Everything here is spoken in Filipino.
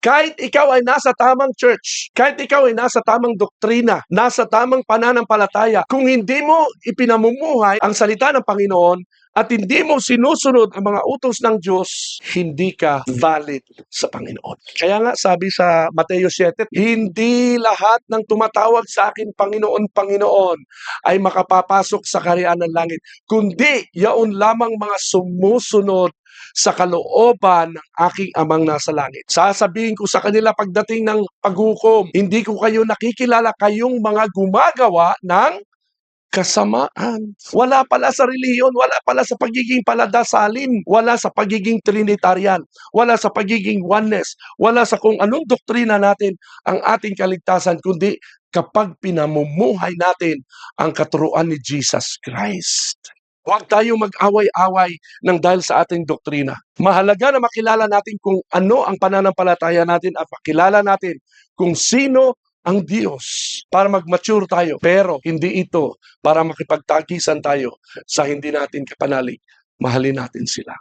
Kahit ikaw ay nasa tamang church, kahit ikaw ay nasa tamang doktrina, nasa tamang pananampalataya, kung hindi mo ipinamumuhay ang salita ng Panginoon at hindi mo sinusunod ang mga utos ng Diyos, hindi ka valid sa Panginoon. Kaya nga sabi sa Mateo 7, hindi lahat ng tumatawag sa akin Panginoon, Panginoon ay makapapasok sa kaharian ng langit, kundi yaon lamang mga sumusunod sa kalooban ng aking amang nasa langit. Sasabihin ko sa kanila pagdating ng paghukom, hindi ko kayo nakikilala kayong mga gumagawa ng kasamaan. Wala pala sa reliyon, wala pala sa pagiging paladasalin, wala sa pagiging trinitarian, wala sa pagiging oneness, wala sa kung anong doktrina natin ang ating kaligtasan, kundi kapag pinamumuhay natin ang katuruan ni Jesus Christ. Huwag tayo mag-away-away ng dahil sa ating doktrina. Mahalaga na makilala natin kung ano ang pananampalataya natin at makilala natin kung sino ang Diyos para mag-mature tayo. Pero hindi ito para makipagtagisan tayo sa hindi natin kapanalig. Mahalin natin sila.